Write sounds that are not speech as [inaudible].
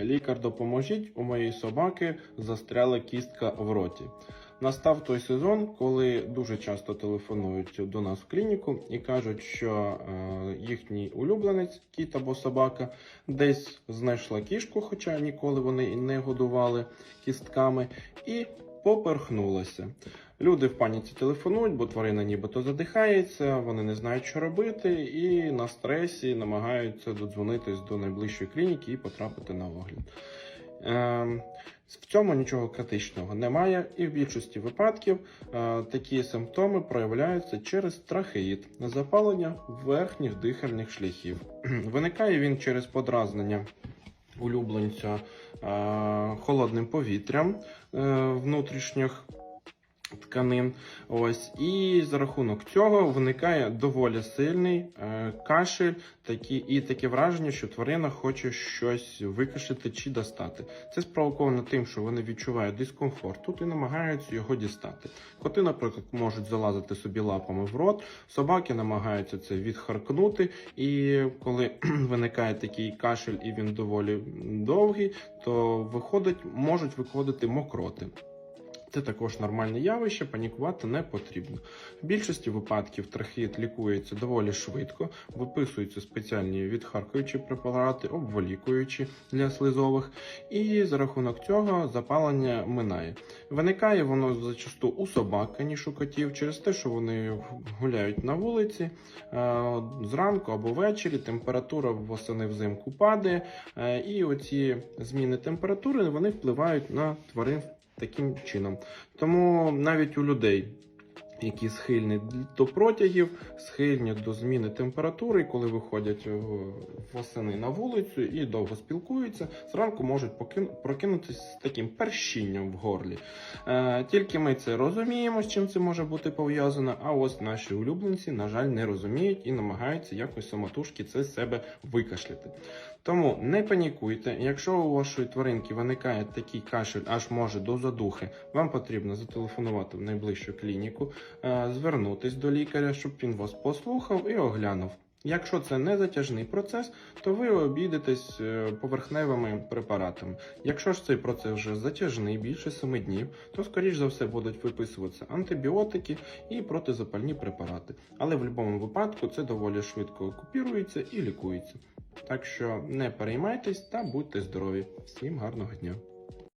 Лікар, допоможіть, у моєї собаки застряла кістка в роті. Настав той сезон, коли дуже часто телефонують до нас в клініку і кажуть, що е, їхній улюбленець, кіт або собака, десь знайшла кішку, хоча ніколи вони не годували кістками, і поперхнулася. Люди в паніці телефонують, бо тварина нібито задихається, вони не знають, що робити, і на стресі намагаються додзвонитись до найближчої клініки і потрапити на огляд. Ем, В цьому нічого критичного немає, і в більшості випадків е, такі симптоми проявляються через трахеїд, запалення верхніх дихальних шляхів. [clears throat] Виникає він через подразнення улюбленця е, холодним повітрям е, внутрішніх тканин. Ось і за рахунок цього виникає доволі сильний е, кашель, такі, і таке враження, що тварина хоче щось викашляти чи достати. Це спровоковано тим, що вони відчувають дискомфорт тут і намагаються його дістати. Коти, наприклад, можуть залазити собі лапами в рот, собаки намагаються це відхаркнути, і коли [clears throat] виникає такий кашель і він доволі довгий, то виходить, можуть виходити мокроти. Це також нормальне явище, панікувати не потрібно. В більшості випадків трахеїд лікується доволі швидко, виписуються спеціальні відхаркуючі препарати, обволікуючі для слизових, і за рахунок цього запалення минає. Виникає воно зачасту у собак, аніж у котів, через те, що вони гуляють на вулиці е, зранку або ввечері, температура восени взимку падає, е, і оці зміни температури вони впливають на тварин таким чином. Тому навіть у людей, які схильні до протягів, схильні до зміни температури, і коли виходять е, восени на вулицю і довго спілкуються, зранку можуть покин- прокинутися з таким першінням в горлі. Е, тільки ми це розуміємо, з чим це може бути пов'язано. А ось наші улюбленці, на жаль, не розуміють і намагаються якось самотужки це з себе викашляти. Тому не панікуйте. Якщо у вашої тваринки виникає такий кашель, аж може до задухи, вам потрібно зателефонувати в найближчу клініку, звернутись до лікаря, щоб він вас послухав і оглянув. Якщо це не затяжний процес, то ви обійдетесь е, поверхневими препаратами. Якщо ж цей процес вже затяжний, більше 7 днів, то скоріш за все будуть виписуватися антибіотики і протизапальні препарати. Але в будь-якому випадку це доволі швидко купірується і лікується. Так що не переймайтесь та будьте здорові. Всім гарного дня!